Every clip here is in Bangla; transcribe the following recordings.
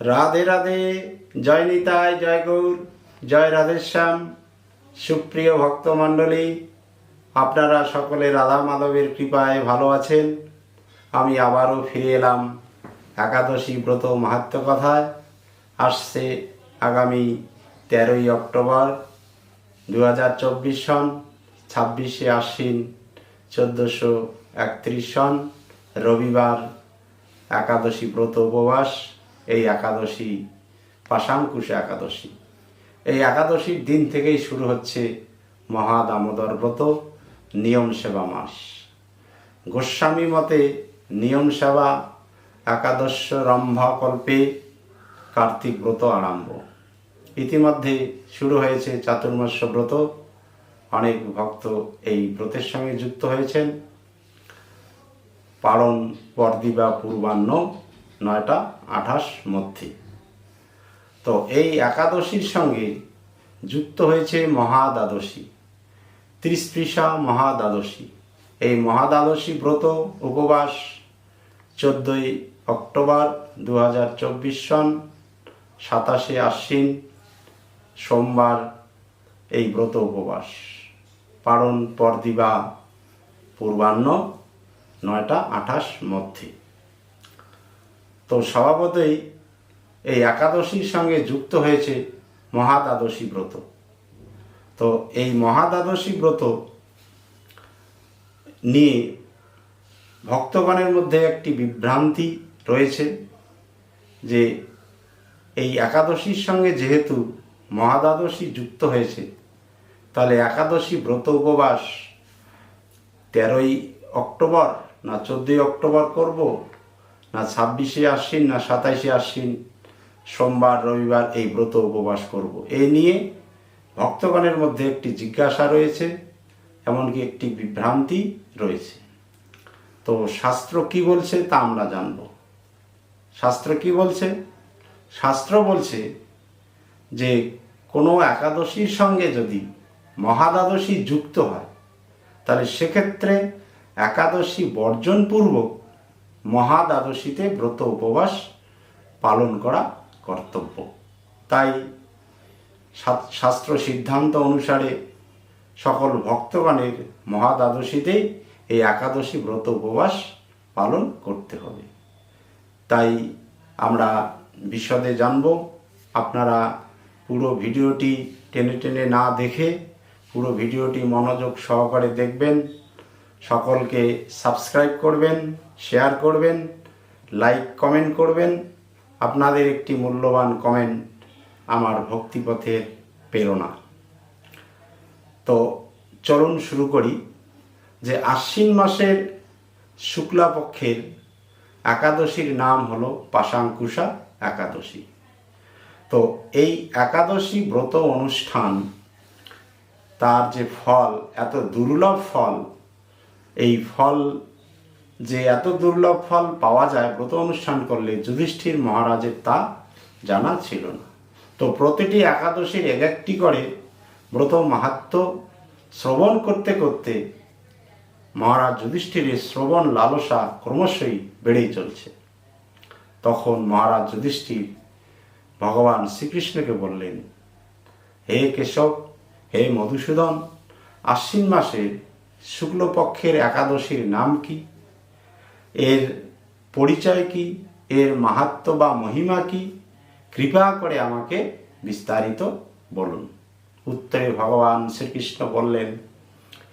রাধে রাধে, জয় নিতাই, জয় গৌর, জয় রাধেশ্যাম। সুপ্রিয় ভক্তমণ্ডলী, আপনারা সকলে রাধা মাধবের কৃপায় ভালো আছেন। আমি আবারও ফিরে এলাম একাদশী ব্রত মাহাত্ম কথায়। আসছে আগামী তেরোই অক্টোবর দু হাজার চব্বিশ সন, ছাব্বিশে আশ্বিন, চোদ্দোশো একত্রিশ সন, রবিবার একাদশী ব্রত উপবাস। এই একাদশী, পাশাঙ্কুশ একাদশী। এই একাদশীর দিন থেকেই শুরু হচ্ছে মহা দামোদর ব্রত, নিয়ম সেবা মাস। গোস্বামী মতে নিয়ম সেবা, একাদশ রম্ভাকল্পে কার্তিক ব্রত আরম্ভ। ইতিমধ্যে শুরু হয়েছে চাতুর্মাস্য ব্রত। অনেক ভক্ত এই ব্রতের সঙ্গে যুক্ত হয়েছেন। পালন পরদিবা পূর্বাহ্ন। নয়টা আঠাশ মধ্যে। তো এই একাদশীর সঙ্গে যুক্ত হয়েছে মহাদ্বাদশী, ত্রিস্পৃশা মহাদ্বাদশী। এই মহাদ্বাদশী ব্রত উপবাস চোদ্দোই অক্টোবর দু হাজার চব্বিশ সন সাতাশে আশ্বিন সোমবার এই ব্রত উপবাস। পালন পরদিবা পূর্বাহ্ন নয়টা আঠাশ মধ্যে। তো স্বভাবতই এই একাদশীর সঙ্গে যুক্ত হয়েছে মহাদ্বাদশী ব্রত। তো এই মহাদ্বাদশী ব্রত নিয়ে ভক্তগণের মধ্যে একটি বিভ্রান্তি রয়েছে যে এই একাদশীর সঙ্গে যেহেতু মহাদ্বাদশী যুক্ত হয়েছে, তাহলে একাদশী ব্রত উপবাস তেরোই অক্টোবর না চোদ্দোই অক্টোবর করব না ছাব্বিশে আশ্বিন, না সাতাইশে আশ্বিন, সোমবার, রবিবার এই ব্রত উপবাস করব। এই নিয়ে ভক্তগণের মধ্যে একটি জিজ্ঞাসা রয়েছে, এমনকি একটি বিভ্রান্তি রয়েছে। তো শাস্ত্র কি বলছে তা আমরা জানব। শাস্ত্র কি বলছে? শাস্ত্র বলছে যে কোনো একাদশীর সঙ্গে যদি মহাদ্বাদশী যুক্ত হয়, তাহলে সেক্ষেত্রে একাদশী বর্জনপূর্বক মহাদ্বাদশীতে ব্রত উপবাস পালন করা কর্তব্য। তাই শাস্ত্র সিদ্ধান্ত অনুসারে সকল ভক্তগণের মহাদ্বাদশীতেই এই একাদশী ব্রত উপবাস পালন করতে হবে। তাই আমরা বিশদে জানব। আপনারা পুরো ভিডিওটি টেনে টেনে না দেখে পুরো ভিডিওটি মনোযোগ সহকারে দেখবেন। সকলকে সাবস্ক্রাইব করবেন। শেয়ার করবেন, লাইক কমেন্ট করবেন। আপনাদের একটি মূল্যবান কমেন্ট আমার ভক্তিপথের প্রেরণা। তো চলুন শুরু করি যে আশ্বিন মাসের শুক্লাপক্ষের একাদশীর নাম হলো পাশাঙ্কুশা একাদশী। তো এই একাদশী ব্রত অনুষ্ঠান, তার যে ফল, এত দুর্লভ ফল, এই ফল যে এত দুর্লভ ফল পাওয়া যায় ব্রত অনুষ্ঠান করলে যুধিষ্ঠির মহারাজের তা জানা ছিল না। তো প্রতিটি একাদশীর এক একটি করে ব্রত মাহাত্ম শ্রবণ করতে করতে মহারাজ যুধিষ্ঠিরের শ্রবণ লালসা ক্রমশই বেড়েই চলছে। তখন মহারাজ যুধিষ্ঠির ভগবান শ্রীকৃষ্ণকে বললেন, হে কেশব, হে মধুসূদন, আশ্বিন মাসে শুক্লপক্ষের একাদশীর নাম কি? এর পরিচয় কি? এর মাহাত্ম বা মহিমা কি? কৃপা করে আমাকে বিস্তারিত বলুন। উত্তরে ভগবান শ্রীকৃষ্ণ বললেন,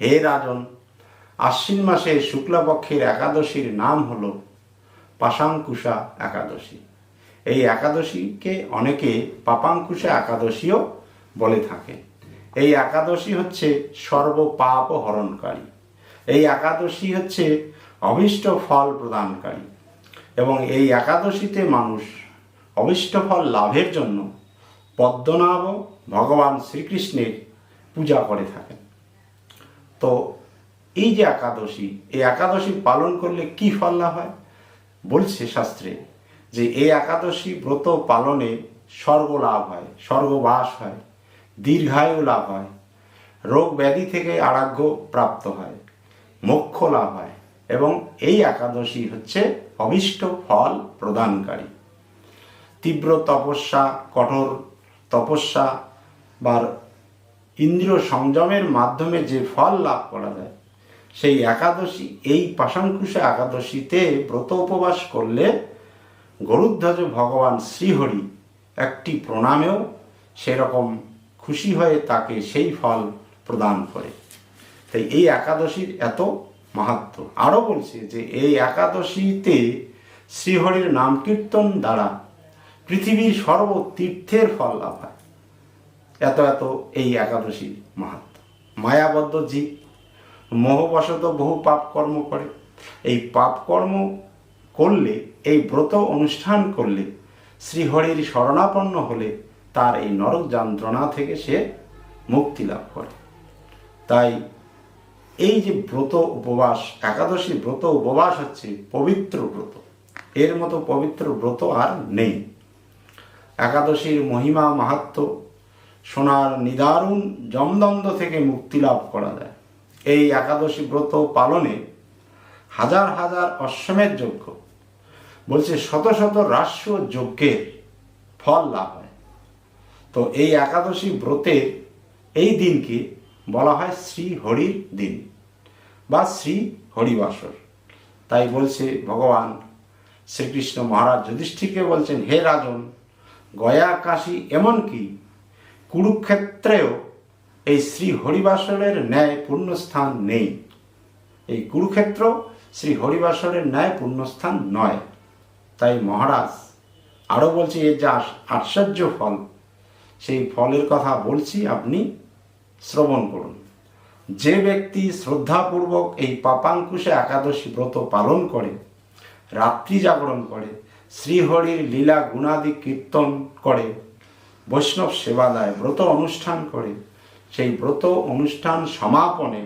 হে রাজন, আশ্বিন মাসে শুক্লপক্ষের একাদশীর নাম হল পাশাঙ্কুশা একাদশী। এই একাদশীকে অনেকে পাপাঙ্কুশা একাদশীও বলে থাকে। এই একাদশী হচ্ছে সর্বপাপ হরণকারী। এই একাদশী হচ্ছে অভীষ্ট ফল প্রদানকারী। এবং এই একাদশীতে মানুষ অভীষ্ট ফল লাভের জন্য পদ্মনাভ ভগবান শ্রীকৃষ্ণের পূজা করে থাকেন। তো এই যে একাদশী, এই একাদশী পালন করলে কি ফল লাভ হয়? বলছে শাস্ত্রে যে এই একাদশী ব্রত পালনে স্বর্গ লাভ হয়, স্বর্গবাস হয়, দীর্ঘায়ু লাভ হয়, রোগ ব্যাধি থেকে আরাগ্য প্রাপ্ত হয়, মোক্ষ লাভ হয়। এবং এই একাদশী হচ্ছে অভীষ্ট ফল প্রদানকারী। তীব্র তপস্যা, কঠোর তপস্যা বা ইন্দ্রিয় সংযমের মাধ্যমে যে ফল লাভ করা যায়, সেই একাদশী, এই পাশাঙ্কুশে একাদশীতে ব্রত উপবাস করলে গরুধ্বজ ভগবান শ্রীহরি একটি প্রণামেও সেরকম খুশি হয়ে তাকে সেই ফল প্রদান করে। তাই এই একাদশীর এত মাহাত্ম। আরও বলছে যে, এই একাদশীতে শ্রীহরির নাম কীর্তন দ্বারা পৃথিবীর সর্ব তীর্থের ফল লাভ হয়। এত এত এই একাদশীর মাহাত্ম। মায়াবদ্ধ জীব মোহবশত বহু পাপ কর্ম করে। এই পাপ কর্ম করলে, এই ব্রত অনুষ্ঠান করলে শ্রীহরির শরণাপন্ন হলে তার এই নরক যন্ত্রণা থেকে সে মুক্তি লাভ করে। তাই এই যে ব্রত উপবাস, একাদশী ব্রত উপবাস হচ্ছে পবিত্র ব্রত। এর মতো পবিত্র ব্রত আর নেই। একাদশীর মহিমা মাহাত্ম, সোনার নিদারুণ জমদন্দ থেকে মুক্তি লাভ করা যায়। এই একাদশী ব্রত পালনে হাজার হাজার অশ্বমের যজ্ঞ, বলছে শত শত রাস্য যজ্ঞের ফল লাভ হয়। তো এই একাদশী ব্রতের এই দিনকে বলা হয় শ্রী হরির দিন। বা শ্রী হরিবাসর। তাই বলছে ভগবান, শ্রীকৃষ্ণ মহারাজ যুধিষ্ঠিরকে বলছেন, হে রাজন গয়া কাশী এমনকি কুরুক্ষেত্রেও এই শ্রী হরিবাসরের ন্যায় পুণ্যস্থান নেই। এই কুরুক্ষেত্র শ্রী হরিবাসরের ন্যায় পুণ্যস্থান নয়। তাই মহারাজ আরও বলছি, এর যে আশ্চর্য ফল, সেই ফলের কথা বলছি আপনি, শ্রবণ করুন। যে ব্যক্তি শ্রদ্ধাপূর্বক এই পাপাঙ্কুশে একাদশী ব্রত পালন করে, রাত্রি জাগরণ করে, শ্রীহরির লীলা গুণাদি কীর্তন করে, বৈষ্ণব সেবা দেয় ব্রত অনুষ্ঠান করে, সেই ব্রত অনুষ্ঠান সমাপনে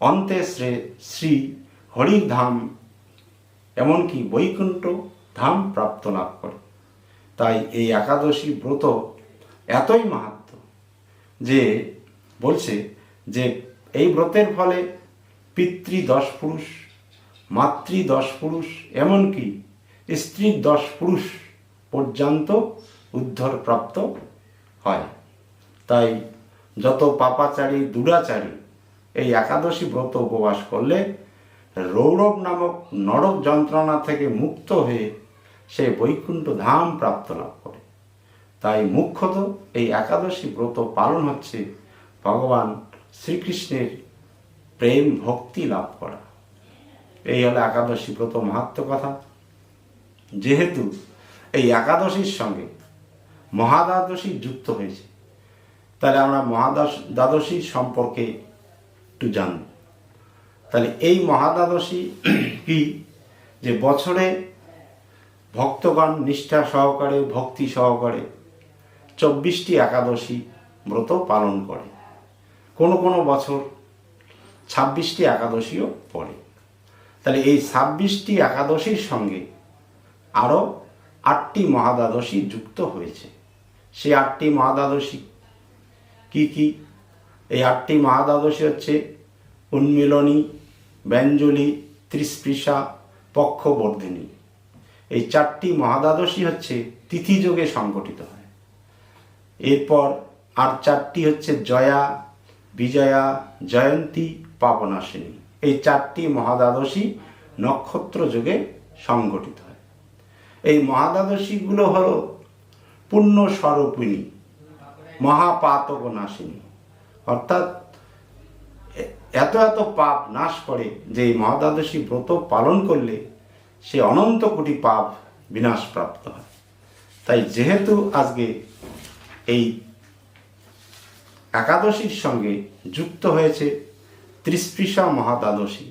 অন্তে শ্রে শ্রী হরির ধাম এমনকি বৈকুণ্ঠ ধাম প্রাপ্ত লাভ করে। তাই এই একাদশী ব্রত এতই মাহাত্ম যে, বলছে যে এই ব্রতের ফলে পিতৃ দশ পুরুষ, মাতৃ দশ পুরুষ, এমনকি স্ত্রী দশ পুরুষ পর্যন্ত উদ্ধার প্রাপ্ত হয়। তাই যত পাপাচারী, দুরাচারী এই একাদশী ব্রত উপবাস করলে রৌরব নামক নরক যন্ত্রণা থেকে মুক্ত হয়ে সে বৈকুণ্ঠ ধাম প্রাপ্ত লাভ করে। তাই মুখ্যত এই একাদশী ব্রত পালন হচ্ছে ভগবান শ্রীকৃষ্ণের প্রেম ভক্তি লাভ করা। এই হলো একাদশী ব্রত মাহাত্ম কথা। যেহেতু এই একাদশীর সঙ্গে মহাদ্বাদশী যুক্ত হয়েছে, তাহলে আমরা মহাদাস দ্বাদশীর সম্পর্কে একটু জানব। তাহলে এই মহাদ্বাদশী কি? যে বছরে ভক্তগণ নিষ্ঠা সহকারে, ভক্তি সহকারে চব্বিশটি একাদশী ব্রত পালন করে। কোনো কোনো বছর ছাব্বিশটি একাদশীও পড়ে। তাহলে এই ছাব্বিশটি একাদশীর সঙ্গে আরও আটটি মহাদ্বাদশী যুক্ত হয়েছে। সেই আটটি মহাদ্বাদশী কি কি? এই আটটি মহাদ্বাদশী হচ্ছে উন্মিলনী, ব্যঞ্জলি ত্রিস্পৃশা পক্ষবর্ধিনী। এই চারটি মহাদ্বাদশী হচ্ছে তিথিযোগে সংগঠিত হয়। এরপর আর চারটি হচ্ছে জয়া বিজয়া জয়ন্তী পাবনাশিনী এই চারটি মহাদ্বাদশী নক্ষত্র যুগে সংগঠিত হয়। এই মহাদ্বাদশীগুলো হল পুণ্য স্বরূপিণী মহাপাতক নাশিনী অর্থাৎ এত এত পাপ নাশ করে যে এই মহাদ্বাদশী ব্রত পালন করলে সে অনন্ত কোটি পাপ বিনাশপ্রাপ্ত হয়। তাই যেহেতু আজকে এই একাদশীর সঙ্গে যুক্ত হয়েছে ত্রিস্পৃশা মহাদ্বাদশী।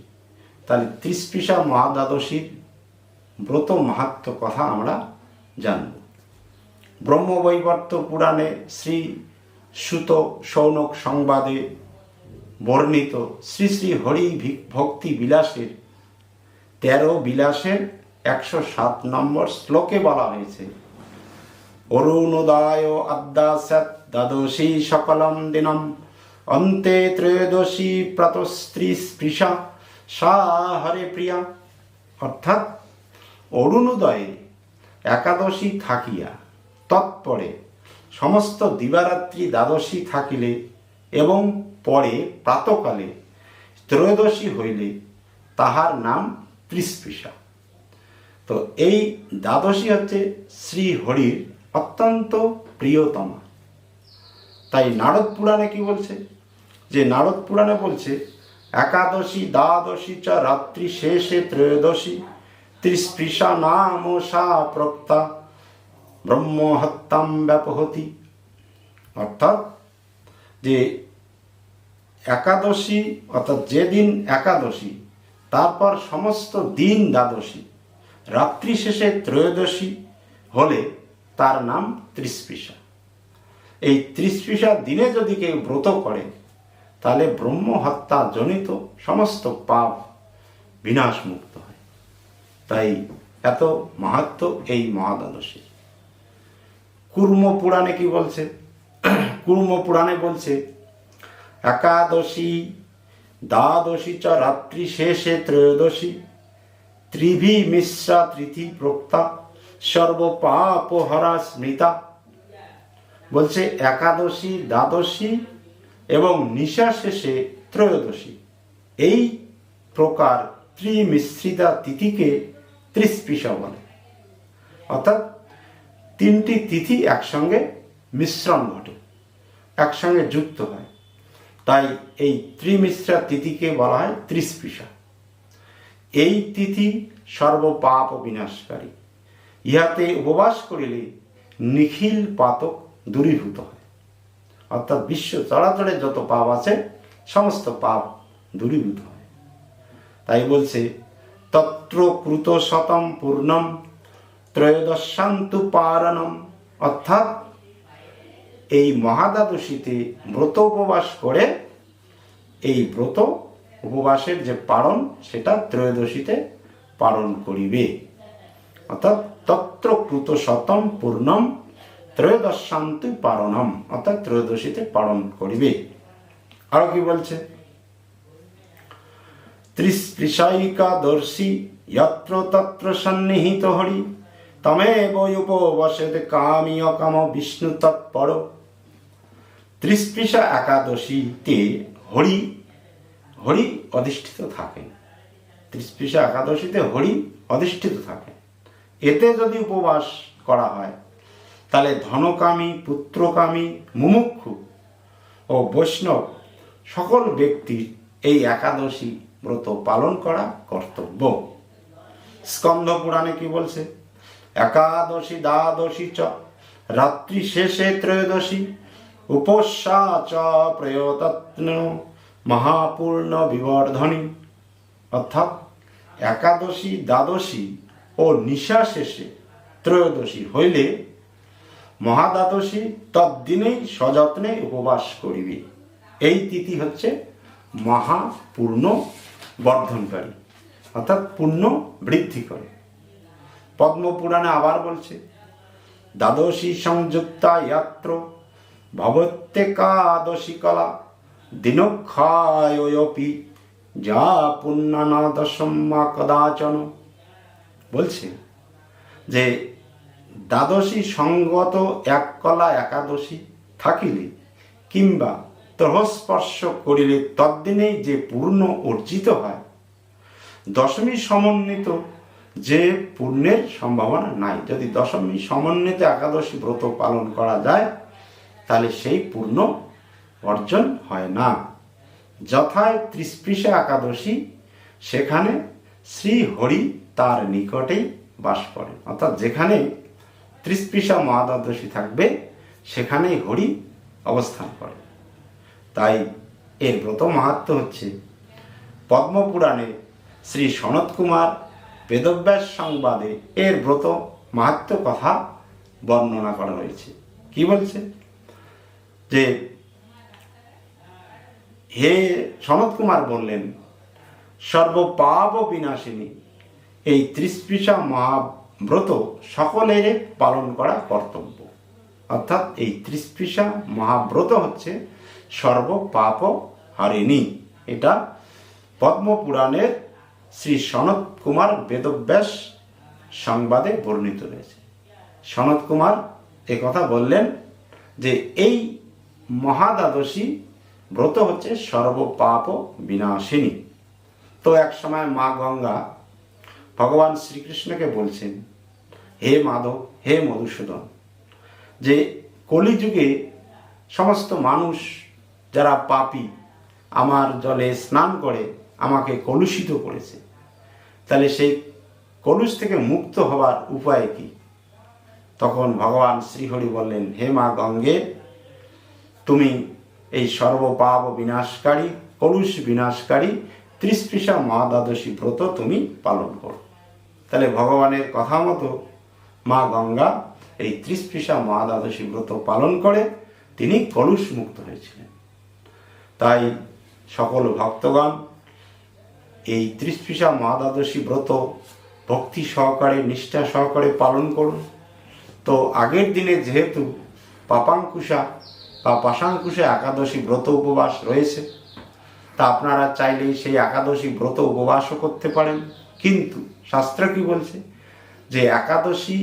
তাহলে ত্রিস্পৃশা মহাদ্বাদশীর ব্রত মাহাত্ম কথা আমরা জানব। ব্রহ্মবৈবর্ত পুরাণে শ্রী সুত সৌনক সংবাদে বর্ণিত শ্রী শ্রী হরি ভক্তি বিলাসের তেরো বিলাসের একশো সাত নম্বর শ্লোকে বলা হয়েছে অরুণোদয় আদ্যাস্যাৎ দ্বাদশী সকলম দিনম। অন্তে ত্রয়োদশী প্রাতস্ত্রী স্পৃশা। সা হরে প্রিয়া। অর্থাৎ অরুণোদয়ে একাদশী থাকিয়া তৎপরে সমস্ত দিবারাত্রি দ্বাদশী থাকিলে এবং পরে প্রাতকালে ত্রয়োদশী হইলে তাহার নাম ত্রিস্পৃশা। তো এই দ্বাদশী হচ্ছে শ্রী হরির অত্যন্ত প্রিয়তমা। তাই নারদ পুরাণে কি বলছে? যে নারদ পুরাণে বলছে, একাদশী, দ্বাদশী চ রাত্রি শেষে ত্রয়োদশী, ত্রিস্পৃশা নাম সা প্রক্তা, ব্রহ্মহত্যাম ব্যাপহতি। অর্থাৎ যে একাদশী, অর্থাৎ যেদিন একাদশী, তারপর সমস্ত দিন দ্বাদশী, রাত্রি শেষে ত্রয়োদশী হলে তার নাম ত্রিস্পৃশা এই ত্রিস্পৃশা দিনে যদি কেউ ব্রত করে, তাহলে ব্রহ্ম হত্যা জনিত সমস্ত পাপ বিনাশ মুক্ত হয়। তাই এত মাহাত্ম এই মহাদ্বাদশী। কুর্ম পুরাণে কি বলছে? কুর্ম পুরাণে বলছে, একাদশী, দ্বাদশী চ রাত্রি শেষে ত্রয়োদশী ত্রিভি মিশ্রা তৃথি প্রক্তা সর্বপাপ হরা স্মৃতা বলছে একাদশী, দ্বাদশী এবং নিশা শেষে ত্রয়োদশী। এই প্রকার ত্রিমিশ্রিতা তিথিকে ত্রিস্পৃশা বলে। অর্থাৎ তিনটি তিথি একসঙ্গে মিশ্রণ ঘটে, একসঙ্গে যুক্ত হয়। তাই এই ত্রিমিশ্রা তিথিকে বলা হয় ত্রিস্পৃশা এই তিথি সর্বপাপ বিনাশকারী। ইহাতে উপবাস করিলে নিখিল পাতক দূরীভূত হয়। অর্থাৎ বিশ্ব চলাচলে যত পাপ আছে, সমস্ত পাপ দূরীভূত হয়। তাই বলছে, তত্র কৃত শতম পূর্ণম, ত্রয়োদশান্তু পারণম। অর্থাৎ এই মহাদ্বাদশীতে ব্রত উপবাস করে, এই ব্রত উপবাসের যে পালন সেটা ত্রয়োদশীতে পালন করিবে। অর্থাৎ তত্র কৃত শতম পূর্ণম ত্রয়োদশান্তু পালনম অর্থাৎ ত্রয়োদশীতে পালন করিবে। আরও কি বলছে? ত্রিস্পৃশাইকাদর্শী যত্র তত্র সন্নিহিত হরি, তমেব উপবসেতে কামি অকাম বিষ্ণু তৎপর। ত্রিস্পৃশা একাদশীতে হরি হরি অধিষ্ঠিত থাকেন ত্রিস্পৃশা একাদশীতে হরি অধিষ্ঠিত থাকেন এতে যদি উপবাস করা হয়, তাহলে ধনকামী, পুত্রকামী, মুমুক্ষু ও বৈষ্ণব সকল ব্যক্তির এই একাদশী ব্রত পালন করা কর্তব্য। স্কন্ধ পুরাণে কি বলছে? একাদশী, দ্বাদশী চ, রাত্রি শেষে ত্রয়োদশী, উপসা চ, প্রয়তত্ন, মহাপূর্ণ বিবর্ধনী। অর্থাৎ একাদশী, দ্বাদশী ও নিশা শেষে ত্রয়োদশী হইলে মহাদ্বাদশী তদ্দিনেই সযত্নে উপবাস করিবে। এই তিথি হচ্ছে মহাপূর্ণ বর্ধনকারী অর্থাৎ পূর্ণ বৃদ্ধি করে। পদ্মপুরাণে আবার বলছে, দ্বাদশী সংযুক্তা ইয়াত্র ভবত্যেকাদশী কলা দিনক্ষায়পি যা পুণ্যানা দশম্মা কদাচন বলছে যে দ্বাদশী সঙ্গত এক কলা একাদশী থাকিলে কিংবা তহস্পর্শ করিলে তদ্দিনেই যে পূর্ণ অর্জিত হয়, দশমী সমন্বিত যে পূর্ণের সম্ভাবনা নাই। যদি দশমী সমন্বিত একাদশী ব্রত পালন করা যায়, তাহলে সেই পূর্ণ অর্জন হয় না। যথায় ত্রিস্পৃশা একাদশী, সেখানে শ্রী হরি তার নিকটেই বাস করেন অর্থাৎ যেখানে ত্রিস্পৃশা মহাদ্বাদশী থাকবে, সেখানেই হরি অবস্থান করে। তাই এর ব্রত মাহাত্ম হচ্ছে, পদ্মপুরাণে শ্রী সনত কুমার বেদব্যাস সংবাদে এর ব্রত মাহাত্ম কথা বর্ণনা করা হয়েছে। কি বলছে? যে হে সনত কুমার বললেন সর্বপাপ বিনাশিনী এই ত্রিস্পৃশা মহাব্রত সকলের পালন করা কর্তব্য। অর্থাৎ এই ত্রিস্পৃশা মহাব্রত হচ্ছে সর্বপাপ হারিণী এটা পদ্মপুরাণের শ্রী সনত কুমার বেদব্যাস সংবাদে বর্ণিত রয়েছে। সনত কুমার কথা বললেন যে এই মহাদ্বাদশী ব্রত হচ্ছে সর্বপাপ বিনাশিনী তো এক সময় মা গঙ্গা ভগবান শ্রীকৃষ্ণকে বলছেন, হে মাধব, হে মধুসূদন, যে কলিযুগে সমস্ত মানুষ যারা পাপী, আমার জলে স্নান করে, আমাকে কলুষিত করেছে, তাহলে সেই কলুষ থেকে মুক্ত হওয়ার উপায় কি? তখন ভগবান শ্রীহরি বললেন, হে মা গঙ্গে, তুমি এই সর্বপাপ বিনাশকারী, কলুষ বিনাশকারী ত্রিস্পৃশা মা দ্বাদশী ব্রত তুমি পালন করো। তাহলে ভগবানের কথা মতো মা গঙ্গা এই ত্রিস্পৃশা মা দ্বাদশী ব্রত পালন করে তিনি কলুষ মুক্ত হয়েছিলেন। তাই সকল ভক্তগণ এই ত্রিস্পৃশা মা দ্বাদশী ব্রত ভক্তি সহকারে, নিষ্ঠা সহকারে পালন করুন। তো আগের দিনে যেহেতু পাপাঙ্কুশা বা পাশাঙ্কুশা একাদশী ব্রত উপবাস রয়েছে তা আপনারা চাইলেই সেই একাদশী ব্রত উপবাসও করতে পারেন। কিন্তু শাস্ত্র কি বলছে? যে একাদশী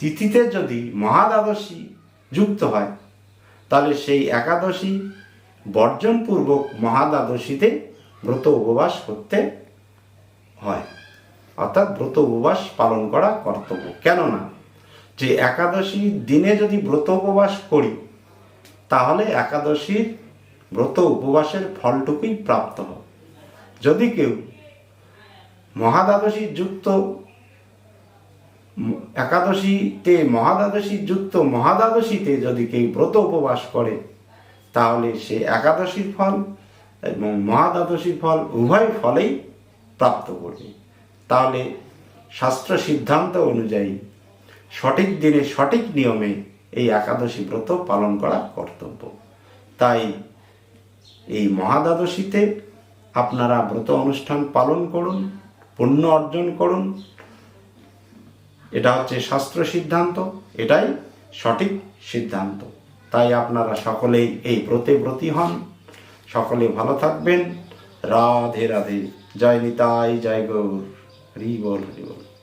তিথিতে যদি মহাদ্বাদশী যুক্ত হয়, তাহলে সেই একাদশী বর্জনপূর্বক মহাদ্বাদশীতে ব্রত উপবাস করতে হয়। অর্থাৎ ব্রত উপবাস পালন করা কর্তব্য। কেননা, যে একাদশী দিনে যদি ব্রত উপবাস করি, তাহলে একাদশীর ব্রত উপবাসের ফলটুকুই প্রাপ্ত হবে যদি কেউ মহাদ্বাদশী যুক্ত একাদশীতে মহাদ্বাদশী যুক্ত মহাদ্বাদশীতে যদি কেউ ব্রত উপবাস করে, তাহলে সে একাদশীর ফল এবং মহাদ্বাদশীর ফল উভয় ফলেই প্রাপ্ত করবে। তাহলে শাস্ত্র সিদ্ধান্ত অনুযায়ী সঠিক দিনে সঠিক নিয়মে এই একাদশী ব্রত পালন করা কর্তব্য। তাই এই মহাদ্বাদশীতে আপনারা ব্রত অনুষ্ঠান পালন করুন, পুণ্য অর্জন করুন। এটা হচ্ছে শাস্ত্র সিদ্ধান্ত, এটাই সঠিক সিদ্ধান্ত। তাই আপনারা সকলেই এই ব্রতে ব্রতী হন। সকলে ভালো থাকবেন। রাধে রাধে। জয় নিতাই, জয় গৌর। হরি বল হরি বল।